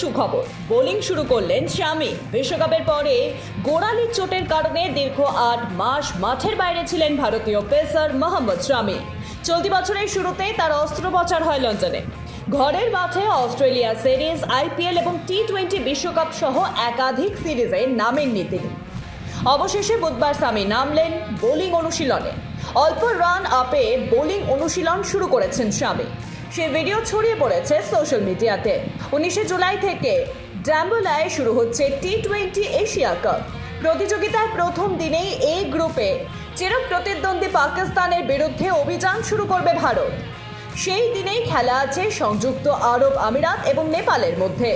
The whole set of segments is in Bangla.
সুখবর। বোলিং শুরু করলেন শামি বিশ্বকাপের পরে গোড়ালির চোটের কারণে দীর্ঘ আট মাস মাঠের বাইরে ছিলেন ভারতীয় পেসার মোহাম্মদ শামি চলতি বছরের শুরুতেই তার অস্ত্রোপচার হয় লন্ডনে। ঘরের মাঠে অস্ট্রেলিয়া সিরিজ, আইপিএল এবং টি টোয়েন্টি বিশ্বকাপ সহ একাধিক সিরিজে নামেননি তিনি। অবশেষে বুধবার সামি নামলেন বোলিং অনুশীলনে। অল্প রান আপে বোলিং অনুশীলন শুরু করেছেন স্বামী সে ভিডিও ছড়িয়ে পড়েছে সোশ্যাল মিডিয়াতে। উনিশে জুলাই থেকে ড্যাম্বোলায় শুরু হচ্ছে টি টোয়েন্টি এশিয়া কাপ। প্রতিযোগিতার প্রথম দিনেই এই গ্রুপে চির প্রতিদ্বন্দ্বী পাকিস্তানের বিরুদ্ধে অভিযান শুরু করবে ভারত। সেই দিনেই খেলা আছে সংযুক্ত আরব আমিরাত এবং নেপালের মধ্যে।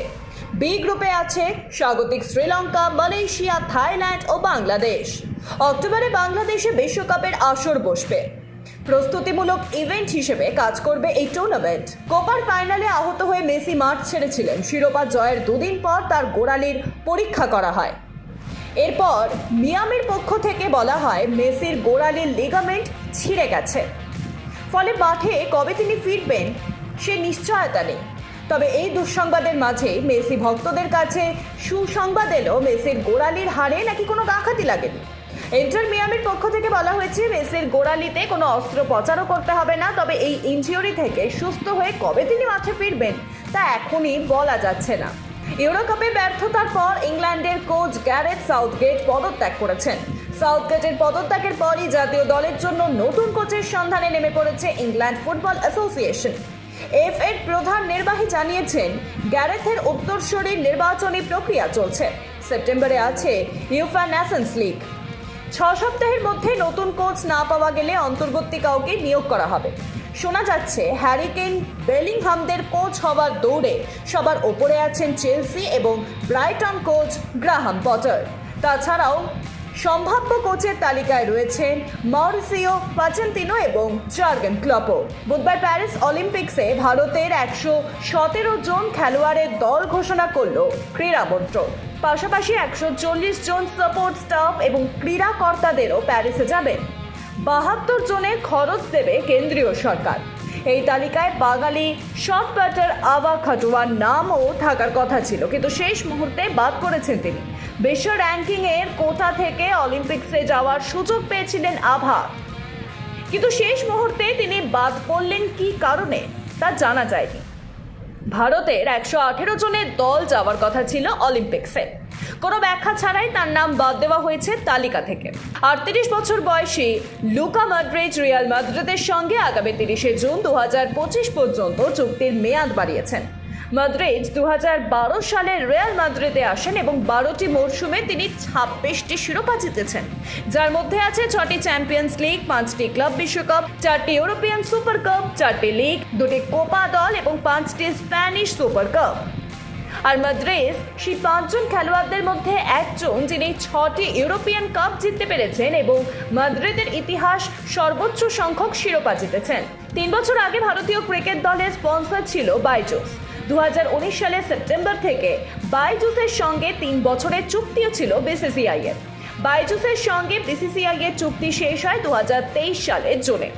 বি গ্রুপে আছে স্বাগতিক শ্রীলঙ্কা, মালয়েশিয়া, থাইল্যান্ড ও বাংলাদেশ। অক্টোবরে বাংলাদেশে বিশ্বকাপের আসর বসবে। প্রস্তুতিমূলক ইভেন্ট হিসেবে কাজ করবে এই টুর্নামেন্ট কোপার ফাইনালে আহত মেসি মাঠ ছেড়েছিলেন। শিরোপা জয়ের দুদিন পর তার গোড়ালির পরীক্ষা করা হয়। এরপর মিয়ামির পক্ষ থেকে বলা হয়, মেসির গোড়ালির লিগামেন্ট ছিঁড়ে গেছে। ফলে মাঠে কবে তিনি ফিরবেন, সে নিশ্চয়তা নেই। তবে এই দুঃসংবাদের মাঝে মেসি ভক্তদের কাছে সুসংবাদ এলো, মেসির গোড়ালির হাড়ে নাকি কোনো আঘাতই লাগেনি? ইন্টার মিয়ামির পক্ষ থেকে বলা হয়েছে, মেসির গোড়ালিতে কোনো অস্ত্রোপচারও করতে হবে না, তবে এই ইঞ্জিওরি থেকে সুস্থ হয়ে কবে তিনি মাঠে ফিরবেন, তা এখনই বলা যাচ্ছে না। ইউরোকাপে ব্যর্থতার পর ইংল্যান্ডের কোচ গ্যারেথ সাউথগেট পদত্যাগ করেছেন। সাউথগেটের পদত্যাগের পরই জাতীয় দলের জন্য নতুন কোচের সন্ধানে নেমে পড়েছে ইংল্যান্ড ফুটবল অ্যাসোসিয়েশন। এফ এর প্রধান নির্বাহী জানিয়েছেন, গ্যারেথের উত্তরসূরির নির্বাচনী প্রক্রিয়া চলছে। সেপ্টেম্বরে আছে ইউফা ন্যাশনস লিগ। ছ সপ্তাহের মধ্যে নতুন কোচ না পাওয়া গেলে অন্তর্বর্তী কাউকে নিয়োগ করা হবে। শোনা যাচ্ছে, হ্যারিকেন বেলিংহামদের কোচ হওয়ার দৌড়ে সবার ওপরে আছেন চেলসি এবং ব্রাইটন কোচ গ্রাহাম পটার। তাছাড়াও সম্ভাব্য কোচের তালিকায় রয়েছেন মরিসিও পাচেন্তিনো এবং জার্গেন ক্লপো। বুধবার প্যারিস অলিম্পিক্সে ভারতের একশো সতেরো জন খেলোয়াড়ের দল ঘোষণা করল ক্রীড়া মন্ত্রক। পাশাপাশি একশো চল্লিশ জন সাপোর্ট স্টাফ এবং ক্রীড়াকর্তাদেরও প্যারিসে যাবেন। বাহাত্তর জনের খরচ দেবে কেন্দ্রীয় সরকার। এই তালিকায় বাঙালি শর্ট ব্যাটার আবা খাটুয়ার নামও থাকার কথা ছিল, কিন্তু শেষ মুহূর্তে বাদ করেছেন তিনি। বিশ্ব র্যাঙ্কিংয়ের কোথা থেকে অলিম্পিক্সে যাওয়ার সুযোগ পেয়েছিলেন আভা? কিন্তু শেষ মুহূর্তে তিনি বাদ পড়লেন কী কারণে, তা জানা যায়নি। ভারতের একশো আঠেরো জনের দল যাওয়ার কথা ছিল অলিম্পিক্সে। কোনো ব্যাখ্যা ছাড়াই তার নাম বাদ দেওয়া হয়েছে তালিকা থেকে। আটত্রিশ বছর বয়সী লুকা মাদ্রিজ রিয়াল মাদ্রিদের সঙ্গে আগামী তিরিশে জুন দু হাজার পঁচিশ পর্যন্ত চুক্তির মেয়াদ বাড়িয়েছেন। মাদ্রিদ দু সালে রিয়াল মাদ্রিদে আসেন এবং বারোটি মরশুমে তিনি ছাব্বিশটি শিরোপা জিতেছেন। যার মধ্যে আছে ছটি চ্যাম্পিয়ন্স লিগ, পাঁচটি ক্লাব বিশ্বকাপ, চারটি ইউরোপিয়ান সুপার কাপ, চারটি লিগ, দুটি কোপা দল এবং পাঁচটি স্প্যানিশ সুপার কাপ। আর মাদ্রিদ, সেই পাঁচজন খেলোয়াড়দের মধ্যে একজন যিনি ছটি ইউরোপিয়ান কাপ জিততে পেরেছেন এবং মাদ্রিদের ইতিহাস সর্বোচ্চ সংখ্যক শিরোপা জিতেছেন। তিন বছর আগে ভারতীয় ক্রিকেট দলের স্পন্সর ছিল বাইজোস। দু সালের সেপ্টেম্বর থেকে বাইজুসের সঙ্গে তিন বছরের চুক্তিও ছিল বিসিসিআই এর। বাইজুসের সঙ্গে বিসিসিআই এর চুক্তি শেষ হয় দু সালের জুনে।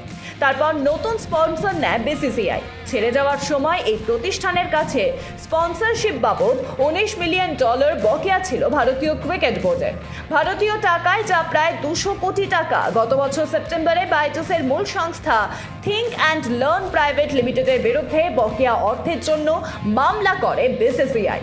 তারপর নতুন স্পন্সর নেয় বিসিসিআই। ছেড়ে যাওয়ার সময় এই প্রতিষ্ঠানের কাছে স্পন্সরশিপ বাবদ উনিশ মিলিয়ন ডলার বকেয়া ছিল ভারতীয় ক্রিকেট বোর্ডের ভারতীয় টাকায় যা প্রায় দুশো কোটি টাকা গত বছর সেপ্টেম্বরে বাইজুসের মূল সংস্থা থিঙ্ক অ্যান্ড লার্ন প্রাইভেট লিমিটেডের বিরুদ্ধে বকেয়া অর্থের জন্য মামলা করে বিসিসিআই।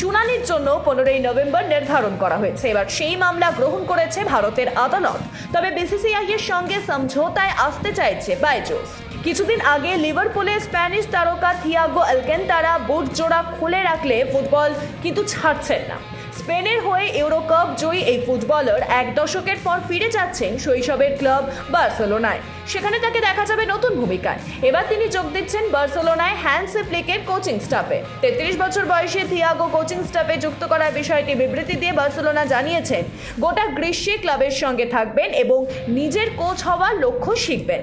শুনানির জন্য পনেরোই নভেম্বর নির্ধারণ করা হয়েছে। এবার সেই মামলা গ্রহণ করেছে ভারতের আদালত। তবে বিসিসিআই এর সঙ্গে সমঝোতায় আসতে চাইছে বাইজোস কিছুদিন আগে লিভারপুলে স্প্যানিশ তারকা থিয়াগো আলকেন্তারা বুট জোড়া খুলে রাখলে ফুটবল কিন্তু ছাড়ছেন না। স্পেনের হয়ে ইউরো কাপ জয়ী এই ফুটবলার এক দশকের পর ফিরে যাচ্ছেন শৈশবের ক্লাব বার্সেলোনায়। সেখানে তাকে দেখা যাবে নতুন ভূমিকায়। এবার তিনি যোগ দিচ্ছেন বার্সেলোনায় হ্যান্সে ফ্লিকের কোচিং স্টাফে। তেত্রিশ বছর বয়সে থিয়াগো কোচিং স্টাফে যুক্ত করার বিষয়টি বিবৃতি দিয়ে বার্সেলোনা জানিয়েছেন, গোটা গ্রীষ্মে ক্লাবের সঙ্গে থাকবেন এবং নিজের কোচ হওয়ার লক্ষ্য শিখবেন।